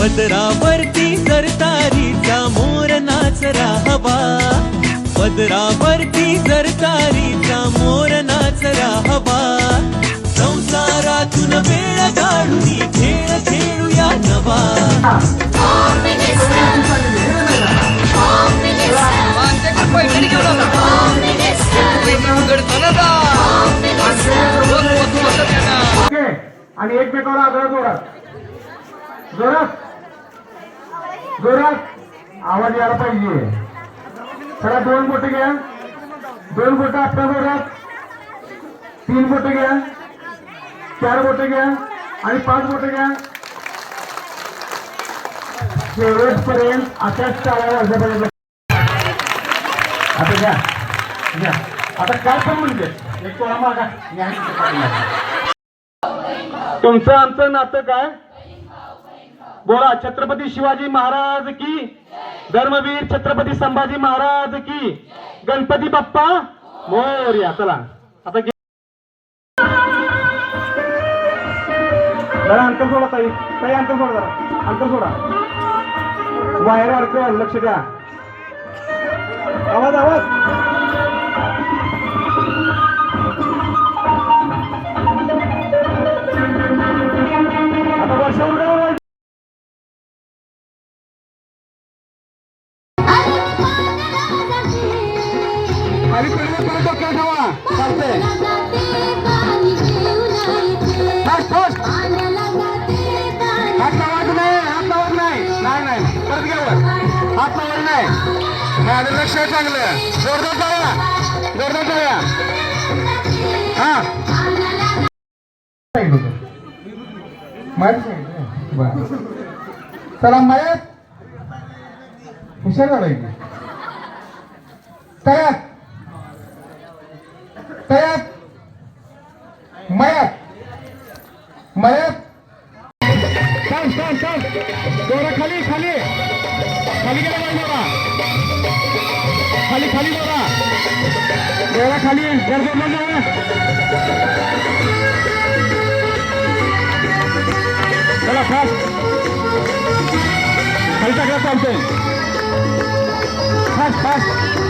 पदरावरती सरतारीचा मोर नाचरा हवा पदरावरती सरतारीचा मोर नाचरा हवा संसारातून वेळ काढून खेळ खेळूया नवा. आणि एकमेकावर आग्रह जोरात जोरात. जोरात. आवाज यायला पाहिजे. चला दोन बोट घ्या. दोन बोट आत्ता जोरात. तीन बोट घ्या. चार बोट घ्या. आणि पाच बोट घ्या. शेवटपर्यंत आकाश टाळ्या वाजल्यापर्यंत आता घ्या. घ्या. आता काय पण म्हणजे. एक तोळा मागा. तुमचं आमचं नातं काय? बोला छत्रपती शिवाजी महाराज की? धर्मवीर छत्रपती संभाजी महाराज की? गणपती बाप्पा? मोर्या चला. आता जरा अंतर सोडा ताई. ताई अंतर सोडा जरा. अंतर सोडा. वायर अडकल लक्ष द्या. आवाज आवाज. परत डोक्यावर ठेवा. चालतंय. हात लावायचं नाही हात लावत नाही नाही नाही. परत घ्यावर हात लावायचं नाही. माझं लक्ष आहे चांगलं. जोरदार जाऊया जोरदार जाऊया हा. बरं. चला माहीत हुशार झाला तयार. तयार मयात मयात. सांग सांग सांग दोरा खाली खाली. खाली गेला पाहिजे दोरा. खाली खाली दोरा. दोरा खाली. जर जोडला चला फास्ट खाली टाकला चालतंय फास्ट फास्ट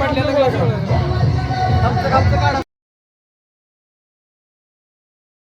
पडलेलं